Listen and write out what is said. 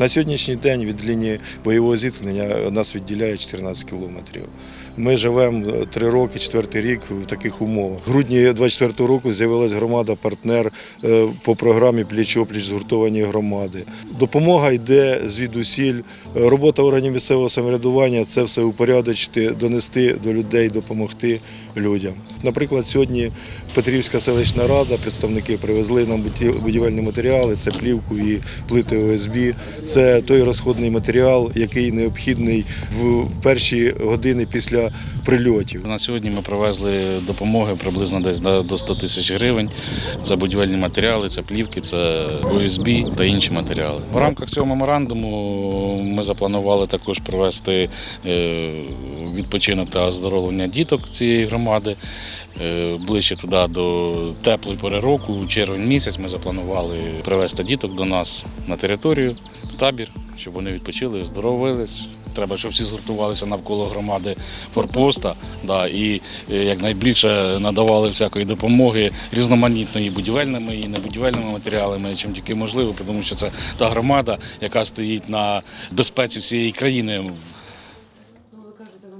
На сьогоднішній день від лінії бойового зіткнення нас відділяє 14 кілометрів. Ми живемо е, три роки, четвертий рік в таких умовах. В грудні 24-го року з'явилась громада партнер е, по програмі Пліч-опліч згуртовані громади. Допомога йде звідусіль. Е, Робота органів місцевого самоврядування це все упорядочити, донести до людей, допомогти людям. Наприклад, сьогодні Петрівська селищна рада, представники привезли нам будівельні матеріали, це плівку і плити ОСБ. Це той розходний матеріал, який необхідний в перші години після прильотів. На сьогодні ми привезли допомоги приблизно десь до до 100 тисяч гривень. Це будівельні матеріали, це плівки, це ОСБ та інші матеріали. В рамках цього меморандуму ми запланували також провести е, відпочинок та оздоровлення діток цієї громади. Е, Ближче туди до теплої пори року, червень місяць, ми запланували привезти діток до нас на територію, табір, щоб вони відпочили, оздоровились. Треба, щоб всі згуртувалися навколо громади форпоста да, і е, якнайбільше надавали всякої допомоги різноманітної будівельними і небудівельними матеріалами, чим тільки можливо, тому що це та громада, яка стоїть на безпеці всієї країни